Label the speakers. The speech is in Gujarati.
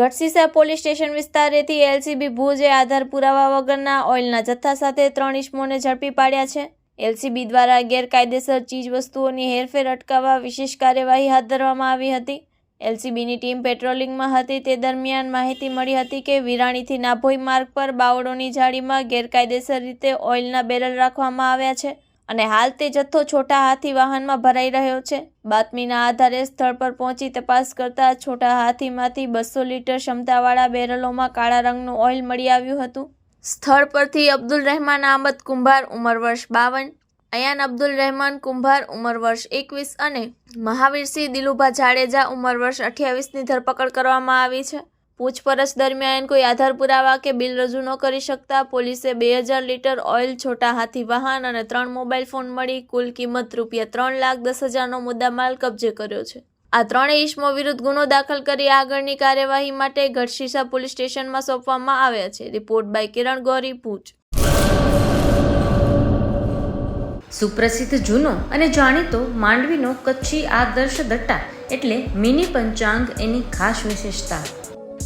Speaker 1: ગઢસીસા પોલીસ સ્ટેશન વિસ્તારેથી એલસીબી ભુજે આધાર પુરાવા વગરના ઓઇલના જથ્થા સાથે ત્રણ ઇસમોને ઝડપી પાડ્યા છે. એલસીબી દ્વારા ગેરકાયદેસર ચીજવસ્તુઓની હેરફેર અટકાવવા વિશેષ કાર્યવાહી હાથ ધરવામાં આવી હતી. એલસીબીની ટીમ પેટ્રોલિંગમાં હતી, તે દરમિયાન માહિતી મળી હતી કે વિરાણીથી નાભોઈ માર્ગ પર બાવળોની જાળીમાં ગેરકાયદેસર રીતે ઓઇલના બેરલ રાખવામાં આવ્યા છે. અને હાલ તે જથ્થો છોટા હાથી વાહનમાં ભરાઈ રહ્યો છે. બાતમીના આધારે સ્થળ પર પહોંચી તપાસ કરતા છોટા હાથીમાંથી બસો લીટર ક્ષમતાવાળા બેરલોમાં કાળા રંગનું ઓઇલ મળી આવ્યું હતું. સ્થળ પરથી અબ્દુલ રહેમાન અહમદ કુંભાર, ઉંમર વર્ષ બાવન. અયાન અબ્દુલ રહેમાન કુંભાર, ઉંમર વર્ષ એકવીસ અને મહાવીરસિંહ દિલુભા જાડેજા, ઉંમર વર્ષ અઠ્યાવીસની ધરપકડ કરવામાં આવી છે. પૂછપરછ દરમિયાન કોઈ આધાર પુરાવા કે બિલ રજૂ ન કરી શકતા, પોલીસે બે હજાર લીટર ઓઇલ, છોટા હાથી વાહન અને ત્રણ મોબાઈલ ફોન મળી કુલ કિંમત રૂપિયા ત્રણ લાખ દસ હજારનો મુદ્દામાલ કબજે કર્યો છે. આ ત્રણેય ઇસમો વિરુદ્ધ ગુનો દાખલ કરી આગળની કાર્યવાહી માટે ગઢશીસા પોલીસ સ્ટેશનમાં સોંપવામાં આવ્યા છે. રિપોર્ટ બાય કિરણ ગૌરી પૂંચ
Speaker 2: સુપ્રસિદ્ધ જૂનો અને જાણીતો માંડવીનો કચ્છી આદર્શ દટ્ટા એટલે મિની પંચાંગ એની ખાસ વિશેષતા.